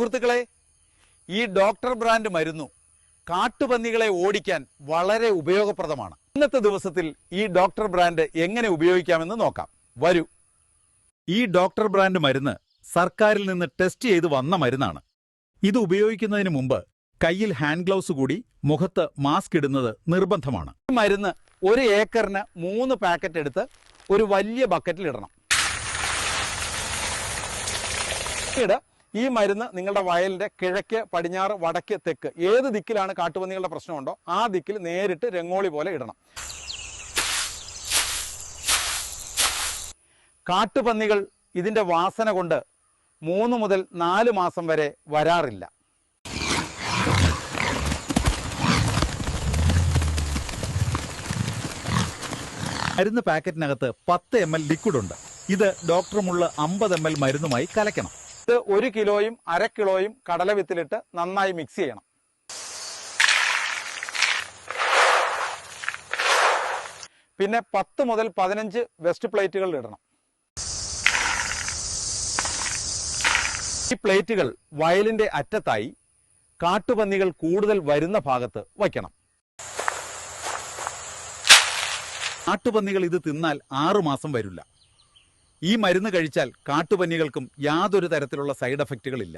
സുഹൃത്തുക്കളെ ഈ doctor brand മരുന്നു കാട്ടുപന്നികളെ ഓടിക്കാൻ വളരെ ഉപയോഗപ്രദമാണ്. ഇന്നത്തെ ദിവസത്തിൽ ഈ ഡോക്ടർ ബ്രാൻഡ് എങ്ങനെ ഉപയോഗിക്കാമെന്ന് നോക്കാം. വരൂ. ഈ ഡോക്ടർ ബ്രാൻഡ് മരുന്ന് സർക്കാരിൽ നിന്ന് ടെസ്റ്റ് ചെയ്ത് വന്ന മരുന്നാണ്. ഇത് ഉപയോഗിക്കുന്നതിന് മുമ്പ് കയ്യിൽ ഹാൻഡ് ഗ്ലൗസ് കൂടി മുഖത്ത് മാസ്ക് ഇടുന്നത് നിർബന്ധമാണ്. ഈ മരുന്ന് ഒരു ഏക്കറിന് മൂന്ന് പാക്കറ്റ് എടുത്ത് ഒരു വലിയ ബക്കറ്റിൽ ഇടണം. ഈ മരുന്ന് നിങ്ങളുടെ വയലിന്റെ കിഴക്ക് പടിഞ്ഞാറ് വടക്ക് തെക്ക് ഏത് ദിക്കിലാണ് കാട്ടുപന്നികളുടെ പ്രശ്നമുണ്ടോ ആ ദിക്കിൽ നേരിട്ട് രംഗോളി പോലെ ഇടണം. കാട്ടുപന്നികൾ ഇതിന്റെ വാസന കൊണ്ട് മൂന്ന് മുതൽ നാല് മാസം വരെ വരാറില്ല. മരുന്ന് പാക്കറ്റിനകത്ത് പത്ത് എം എൽ ലിക്വിഡ് ഉണ്ട്. ഇത് ഡോക്ടറുമുള്ള അമ്പത് എം എൽ മരുന്നുമായി കലക്കണം ഇത് ഒരു കിലോയും അര കിലോയും കടലവിത്തിലിട്ട് നന്നായി മിക്സ് ചെയ്യണം. പിന്നെ പത്ത് മുതൽ പതിനഞ്ച് വെസ്റ്റ് പ്ലേറ്റുകൾ ഇടണം. ഈ പ്ലേറ്റുകൾ വയലിന്റെ അറ്റത്തായി കാട്ടുപന്നികൾ കൂടുതൽ വരുന്ന ഭാഗത്ത് വയ്ക്കണം. കാട്ടുപന്നികൾ ഇത് തിന്നാൽ ആറുമാസം വരില്ല. ഈ മരുന്ന് കഴിച്ചാൽ കാട്ടുപന്നികൾക്കും യാതൊരു തരത്തിലുള്ള സൈഡ് എഫക്റ്റുകളില്ല.